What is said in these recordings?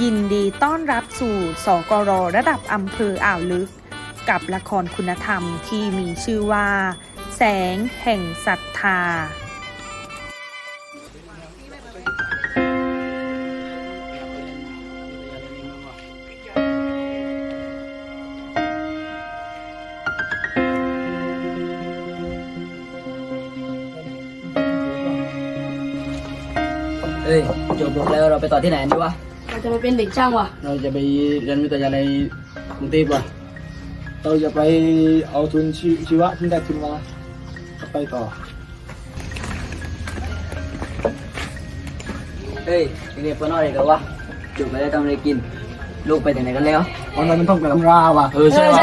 ยินดีต้อนรับสู่สกรระดับอำเภออ่าวลึก กับละครคุณธรรมที่มีชื่อว่า แสงแห่งศรัทธาเอ้ยจบลงแล้วเราไปต่อที่ไหนดีวะ เราจะไปเป็นเด็กช่างว่ะ เราจะไปเรียนวิทยาลัยกรุงเทพว่ะ เราจะไปเอาทุนชีชีวะที่ได้ทุนมาก็ไปต่อ เฮ้ยเรียนปนอเด็กเหรอวะจบไปแล้วทำอะไรกิน ลูกไปไหนกันแล้ววันนั้นมันต้องไปลำราว่ะ เออใช่ว่ะ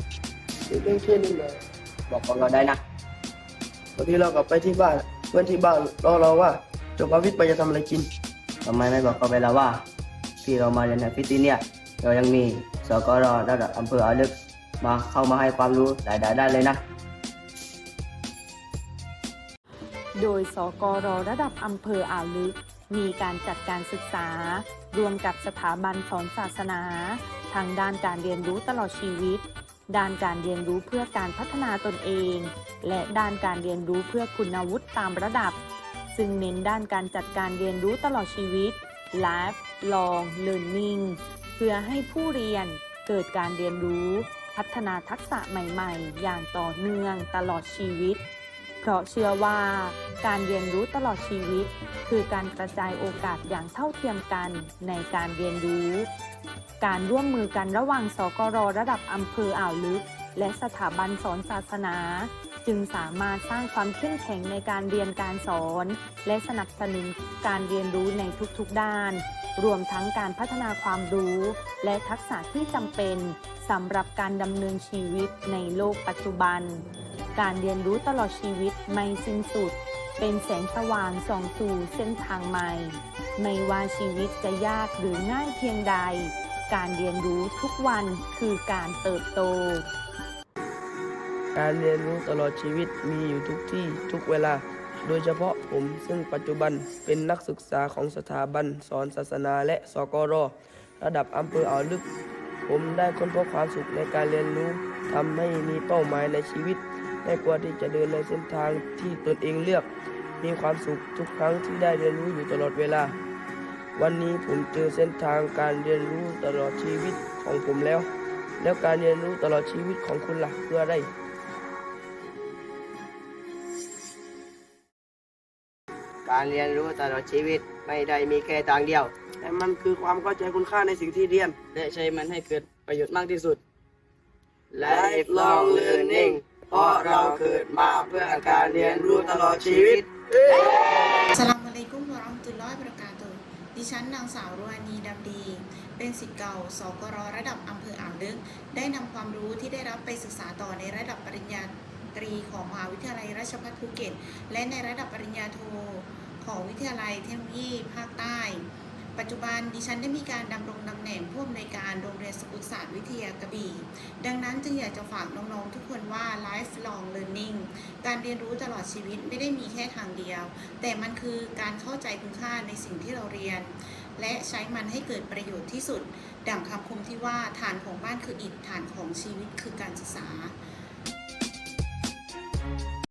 ป็นไงวะเรื่องแค่นี้เลยบอกของเราได้นะบางทีเรากลับไปที่บ้านเพื่อนที่บ้านรอเราว่าจบอาวิทย์ไปจะทำอะไรกินทำไมไม่บอกเขาไปแล้วว่าที่เรามาเรียนในฟิตเนี่ย เรายังมีสกรระดับอำเภออ่าวลึกมาเข้ามาให้ความรู้หลายๆได้เลยนะ โดยสกรระดับอำเภออ่าวลึก มีการจัดการศึกษา รวมกับสถาบันสอนศาสนา ทางด้านการเรียนรู้ตลอดชีวิต ด้านการเรียนรู้เพื่อการพัฒนาตนเอง และด้านการเรียนรู้เพื่อคุณวุฒิตามระดับ ซึ่งเน้นด้านการจัดการเรียนรู้ตลอดชีวิต Life Long Learning เพื่อให้ผู้เรียนเกิดการเรียนรู้ พัฒนาทักษะใหม่ๆ อย่างต่อเนื่องตลอดชีวิต เพราะเชื่อว่าการเรียนรู้ตลอดชีวิต คือการกระจายโอกาสอย่างเท่าเทียมกันในการเรียนรู้ การร่วมมือกันระหว่างสกรระดับอำเภออ่าวลึก และสถาบันสอนศาสนา จึงสามารถสร้างความเข้มแข็งในการเรียนการสอน และสนับสนุนการเรียนรู้ในทุกๆด้าน รวมทั้งการพัฒนาความรู้ และทักษะที่จำเป็นสำหรับการดำเนินชีวิตในโลกปัจจุบัน การเรียนรู้ตลอดชีวิตไม่สิ้นสุด เป็นแสงสว่างส่องสู่เส้นทางใหม่ ไม่ว่าชีวิตจะยากหรือง่ายเพียงใด การเรียนรู้ทุกวันคือการเติบโต การเรียนรู้ตลอดชีวิตมีอยู่ทุกที่ทุกเวลา โดยเฉพาะผมซึ่งปัจจุบันเป็นนักศึกษาของสถาบันสอนศาสนาและสกรระดับอำเภออ่าวลึก ผมได้ค้นพบความสุขในการเรียนรู้ทำให้มีเป้าหมายในชีวิต ไม่กลัวที่จะเดินในเส้นทางที่ตนเองเลือก มีความสุขทุกครั้งที่ได้เรียนรู้อยู่ตลอดเวลา วันนี้ผมเจอเส้นทางการเรียนรู้ตลอดชีวิตของผมแล้ว แล้วการเรียนรู้ตลอดชีวิตของคุณล่ะคืออะไรการเรียนรู้ตลอดชีวิตไม่ได้มีแค่ทางเดียว แต่มันคือความเข้าใจคุณค่าในสิ่งที่เรียน และใช้มันให้เกิดประโยชน์มากที่สุด Lifelong Learning เพราะเราเกิดมาเพื่อการเรียนรู้ตลอดชีวิตสลามอะลัยกุมวะเราะห์มะตุลลอฮิวะบะเราะกาตุฮ์ดิฉันนางสาวรวานีดำดี เป็นศิษย์เก่าสกรระดับอำเภออ่าวลึก ได้นำความรู้ที่ได้รับไปศึกษาต่อในระดับปริญญาตรีของมหาวิทยาลัยราชภัฏภูเก็ต และในระดับปริญญาโทของวิทยาลัยเทคโนโลยีภาคใต้ ปัจจุบันดิฉันได้มีการดำรงตำแหน่งผู้อำนวยการโรงเรียนสกุลศาสตร์วิทยากระบี่ ดังนั้นจึงอยากจะฝากน้องๆทุกคนว่า lifelong learning การเรียนรู้ตลอดชีวิตไม่ได้มีแค่ทางเดียว แต่มันคือการเข้าใจคุณค่าในสิ่งที่เราเรียน และใช้มันให้เกิดประโยชน์ที่สุด ดั่งคำคมที่ว่าฐานของบ้านคืออิฐฐานของชีวิตคือการศึกษา